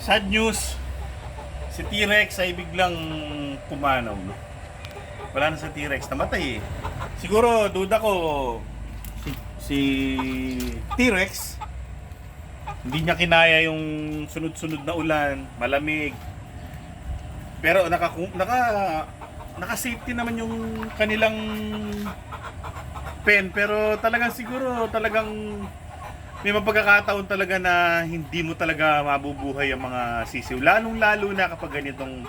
sad news, si T-Rex ay biglang pumanaw. No? Wala na sa T-Rex, namatay eh. Siguro, duda ko, si, si T-Rex, hindi niya kinaya yung sunod-sunod na ulan, malamig. Pero naka, naka, naka-safety naman yung kanilang pen. Pero talagang siguro, talagang may mapagkakataon talaga na hindi mo talaga mabubuhay ang mga sisiw. Lalong lalo na kapag ganitong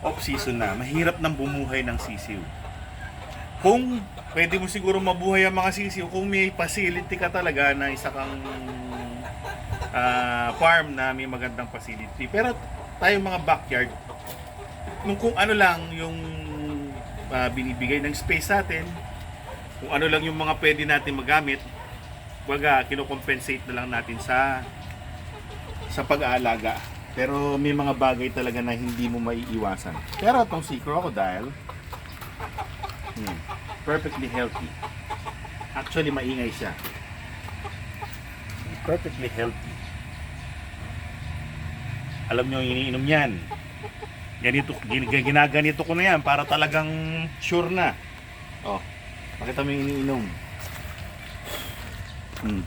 off-season na, mahirap nang bumuhay ng sisiw. Kung pwede mo siguro mabuhay ang mga sisiw, kung may facility ka talaga na isa kang ah, farm na may magandang facility. Pero tayong mga backyard, nung kung ano lang yung ah, binibigay ng space sa atin, kung ano lang yung mga pwede natin magamit, Baga, kinocompensate na lang natin sa sa pag-aalaga. Pero may mga bagay talaga na hindi mo maiiwasan. Pero itong si crocodile, hmm, perfectly healthy. Actually, maingay siya. Perfectly healthy. Alam nyo, iniinom yan. Ganito, gin- ginaganito ko na yan para talagang sure na. Oh, makita mo yung iniinom. Hmm.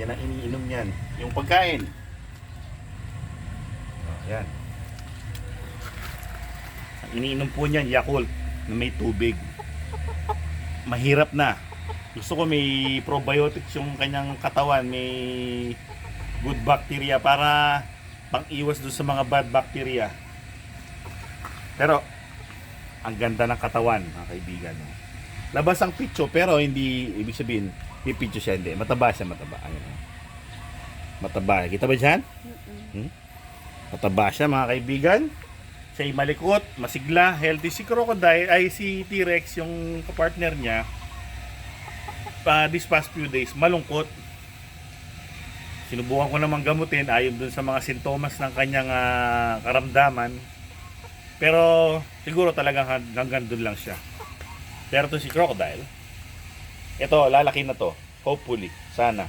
Yan ang iniinom niyan. Yung pagkain. Oh, yan. Ang iniinom po niyan, Yakult, na may tubig. Mahirap na. Gusto ko may probiotics yung kanyang katawan, may good bacteria para pang-iwas doon sa mga bad bacteria. Pero, ang ganda ng katawan, mga kaibigan. Labas ang pitso pero hindi ibig sabihin may pitso siya hindi. Mataba siya, mataba. Ayun. oh. Mataba. Kita ba dyan? Hmm? Mataba siya mga kaibigan. Siya ay malikot, masigla, healthy. Si Crocodile ay si T-Rex yung kapartner niya. Pa this past few days, malungkot. Sinubukan ko namang gamutin ayon dun sa mga sintomas ng kanyang ah, karamdaman. Pero siguro talagang hang- hanggang dun lang siya. Pero to si Crocodile, ito, lalaki na to. Hopefully. Sana.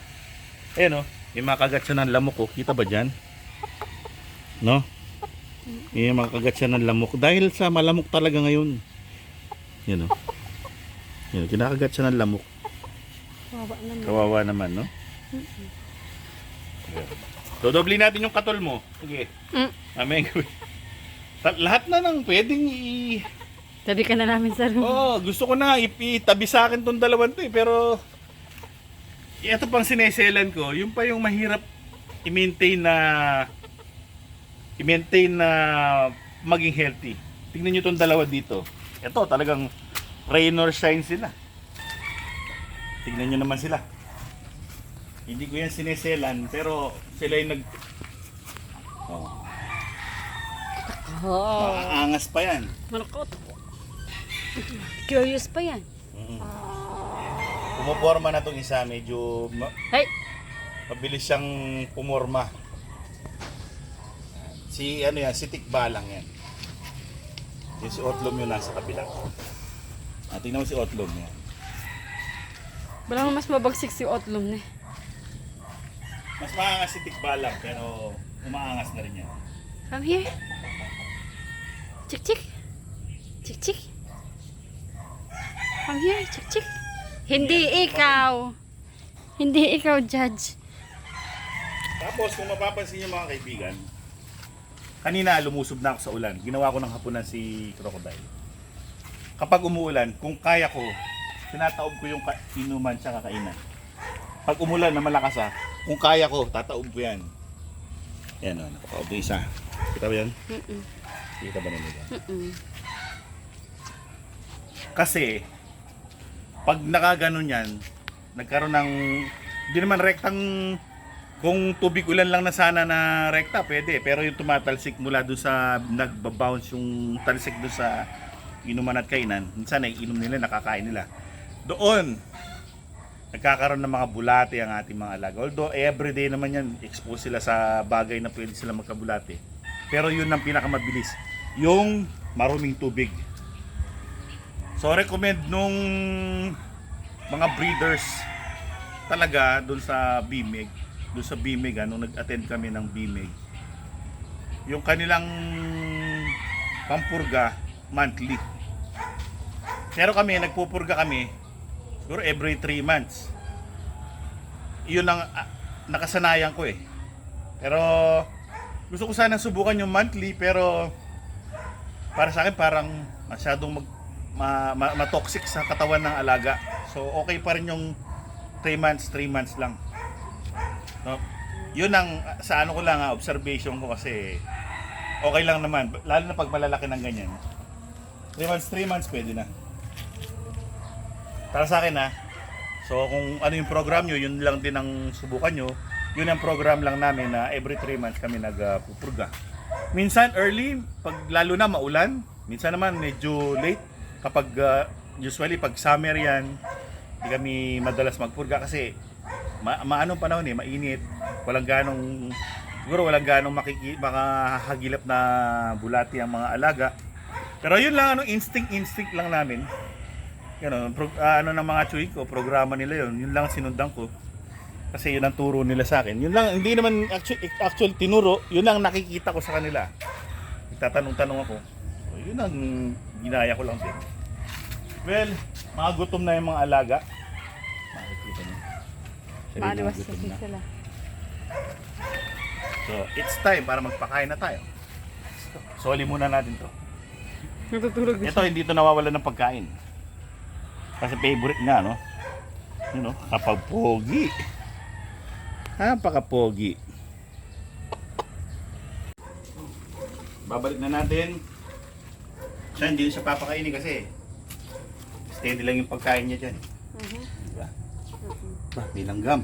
Ayan o. May mga kagat siya ng lamok ko. Kita ba dyan? No? May mga kagat siya ng lamok. Dahil sa malamok talaga ngayon. Yan o. Yan, kinakagat siya ng lamok. Kawawa naman. Kawawa naman, no? Dodobli natin yung katol mo. Sige. Mm. Mamaya Lahat na ng pwedeng i... Tabi ka na namin sa room. Oo, gusto ko na ipitabi sa akin tong dalawan to eh, pero ito pang sineselan ko, yung pa yung mahirap i-maintain na i-maintain na maging healthy. Tingnan nyo tong dalawa dito. Ito talagang rain or shine sila. Tingnan nyo naman sila. Hindi ko yan sineselan, pero sila yung nag... Oh, Oh. maaangas pa yan. Malakot. Curious pa yan. Pumuporma na tong isa, medyo ma- Hey! mabilis siyang pumorma. Si ano yan, si Tikbalang yan. Yung si Otlom yung nasa kabila. Ah, tingnan mo si Otlom yan. Wala mas mabagsik si Otlum eh. Mas maangas si Tikbalang pero umaangas na rin yan. Come here. Chik chik. Chik chik. Come here, chik chik. Hindi ikaw. Hindi ikaw, judge. Tapos kung mapapansin niyo mga kaibigan, kanina lumusob na ako sa ulan. Ginawa ko ng hapunan si Crocodile. Kapag umuulan, kung kaya ko, tinataob ko yung inuman sa kakainan. Pag umulan na malakas ah, kung kaya ko, tataob ko yan. Yan o, nakataob yung isa. Kita ba yan? Mm-mm. Kita ba nila? Mm-mm. Kasi, pag nakaganon yan, nagkaroon ng, hindi naman rektang, kung tubig ulan lang na sana na rekta, pwede. Pero yung tumatalsik mula doon sa, nagbabounce yung talsik doon sa inuman at kainan, minsan inom nila, nakakain nila. Doon, nagkakaroon ng mga bulate ang ating mga alaga. Although everyday naman yan, expose sila sa bagay na pwede sila magkabulate. Pero yun ang pinakamabilis. Yung maruming tubig. So recommend nung mga breeders talaga doon sa BMEG doon sa BIMIG, ano, nag-attend kami ng BIMIG. Yung kanilang pampurga monthly. Pero kami, nagpupurga kami siguro every 3 months. Yun ang ah, nakasanayan ko eh. Pero gusto ko sana subukan yung monthly pero para sa akin parang masyadong mag ma, ma, ma-toxic sa katawan ng alaga. So okay pa rin yung 3 months, 3 months lang. No? Yun ang sa ano ko lang ah, observation ko kasi okay lang naman lalo na pag malalaki ng ganyan. 3 months, 3 months pwede na. Para sa akin ha. So kung ano yung program nyo, yun lang din ang subukan nyo. Yun ang program lang namin na every 3 months kami nagpupurga. Minsan early, pag lalo na maulan. Minsan naman medyo late. Kapag ah, usually pag summer yan, hindi kami madalas magpurga kasi ma maanong panahon eh, mainit. Walang ganong siguro walang ganong makiki makahagilap na bulati ang mga alaga. Pero yun lang ano instinct instinct lang namin. Yun, ano, pro, ah, ano ng mga chuy ko, programa nila yun. Yun lang sinundan ko. Kasi yun ang turo nila sa akin. Yun lang, hindi naman actually, actual tinuro, yun lang nakikita ko sa kanila. Nagtatanong-tanong ako. Yun ang ginaya ko lang din. Well, mga gutom na yung mga alaga. Makikita niyo. Kasi na. sila. So, it's time para magpakain na tayo. Soli muna natin to. Natutulog na Ito, hindi ito nawawala ng pagkain. Kasi favorite nga, no? Yun, no? Kapag pogi. Napaka-pogi. Babalik na natin. Siya, hindi siya papakainin kasi steady lang yung pagkain niya dyan. Mhm. Diba? Ba, bilanggam.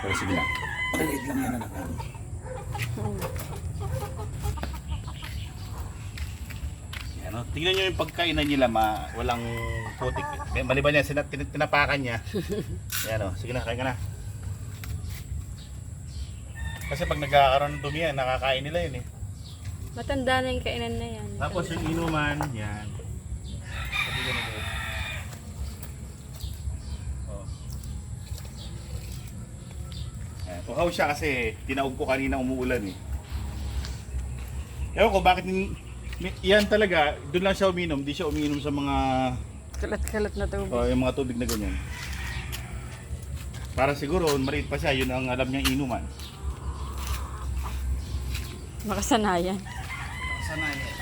Pero sige lang. Maliit lang yan, anak. Yan, no? Tingnan nyo yung pagkainan nila, ma, walang putik. Maliban yan, sina, tin, tinapakan niya. Yan o, sige na, kain ka na. Kasi pag nagkakaroon ng dumi yan, nakakain nila yun eh. Matanda na yung kainan na yan. Tapos yung inuman, yan. Sabi ko na doon. Oh. Ayan, Uhaw siya kasi tinaog ko kanina umuulan eh. Ewan ko bakit yan talaga, doon lang siya uminom, di siya uminom sa mga Kalat-kalat na tubig. oh, yung mga tubig na ganyan. Para siguro maliit pa siya, yun ang alam niyang inuman. Makasanayan. Sana yan.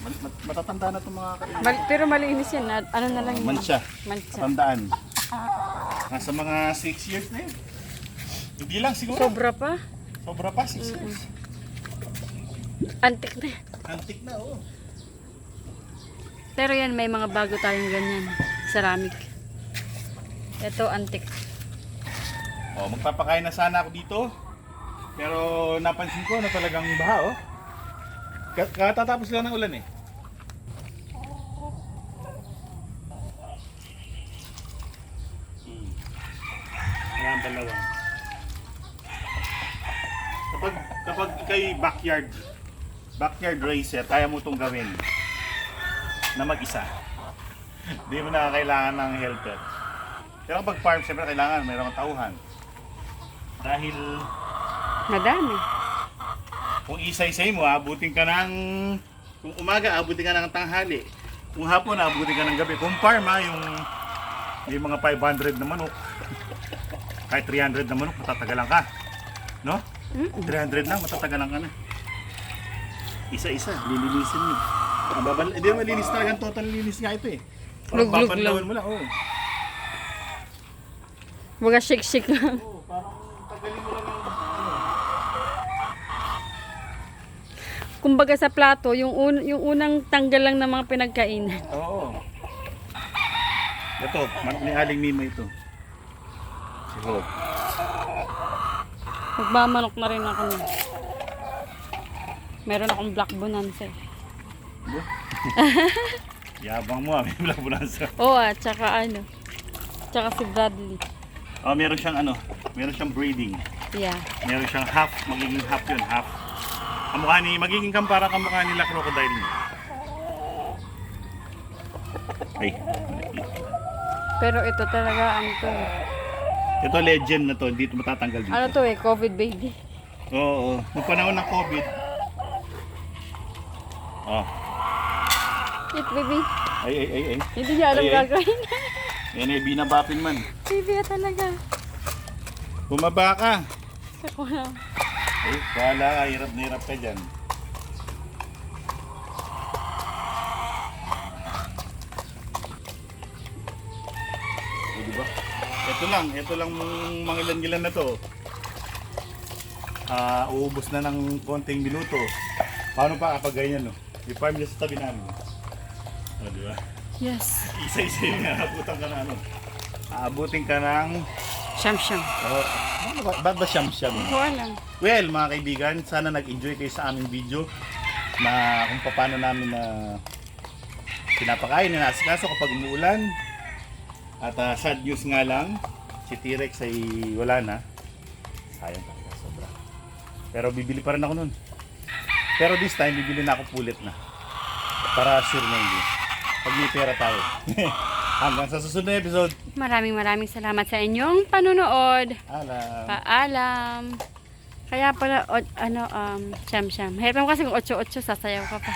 Mat- mat- matatanda na itong mga kainuman. Mal- pero malinis yan. Ano na lang yun? Mansya. Mansya. Tandaan. Nasa mga 6 years na yun. Hindi lang siguro. Sobra pa. Sobra pa, 6 years. Antik na. Antik na, oh. oo. Pero yan, may mga bago tayong ganyan. Ceramic. Ito, antik. Oh, magpapakain na sana ako dito. Pero napansin ko na talagang baha, oh. Ka- Katatapos lang ng ulan eh. Hmm. Wala ang balawang. Kapag, kapag kay backyard, backyard racer, kaya mo itong gawin na mag-isa. Hindi mo na kailangan ng helper. Pero kapag farm, siyempre kailangan mayroong tauhan. Dahil Madami. kung isa-isay mo, abutin ka ng... Kung umaga, abutin ka ng tanghali. Kung hapon, abutin ka ng gabi. Kung farm, ha, yung, yung mga 500 na manok, kahit 300 na manok, matatagalan ka. No? Mm. 300 na, matatagalan ka na. Isa-isa, lilinisin mo. Ang babal, hindi naman linis talaga, total linis nga ito eh. Parang Luglug lang. mo lang, oo. Mga shake-shake lang. Oo, parang tagalin mo lang yung ano. Kumbaga sa plato, yung, un- yung unang tanggal lang ng mga pinagkainan. Oo. Ito, ni Aling Mima ito. Si Hope. Magmamanok na rin ako nun. Meron akong black bonanza eh. Yabang mo ah, may black bonanza. Oo ah, tsaka ano. Tsaka si Bradley. Oh, meron siyang ano, meron siyang breeding. Yeah. Meron siyang half, magiging half yun, half. Kamukha ni, magiging kampara kamukha nila crocodile niya. Ay, Pero ito talaga ano to. Eh. Ito legend na to, hindi ito matatanggal dito. Ano to eh, COVID baby. Oo, nung panahon ng COVID. Oh, Wait, baby. ay, ay, ay, ay. Hindi niya alam Ay, ay. gagawin. Yan ay binabapin man. baby, ah, talaga. Bumaba ka. Ako na. Ay, wala ka, hirap na hirap ka dyan. O, diba? Ito lang, ito lang mga ilan-ilan na to. Ah, uubos na ng konting minuto. Paano pa kapag ganyan, no? I-farm niya sa tabi namin. O, diba? Yes. Isa-isa yung aabutan ka na ano. Aabutin ka ng... Siyam siyam. Oh, ba, ba't ba siyam-siyam? Hindi ko alam. Well, mga kaibigan, sana nag-enjoy kayo sa aming video na kung paano namin na pinapakain na nasikaso kapag umuulan. At ah, sad news nga lang, si T-Rex ay wala na. Sayang talaga, sobra. Pero bibili pa rin ako nun. Pero this time, bibili na ako pulit na. Para sure na hindi. Pag may pera tayo. Hanggang sa susunod na episode. Maraming maraming salamat sa inyong panunood. Alam. Paalam. Kaya pala, o, ano, um, siyam siyam. Hirap mo kasi kung 8-8, sasayaw ka pa.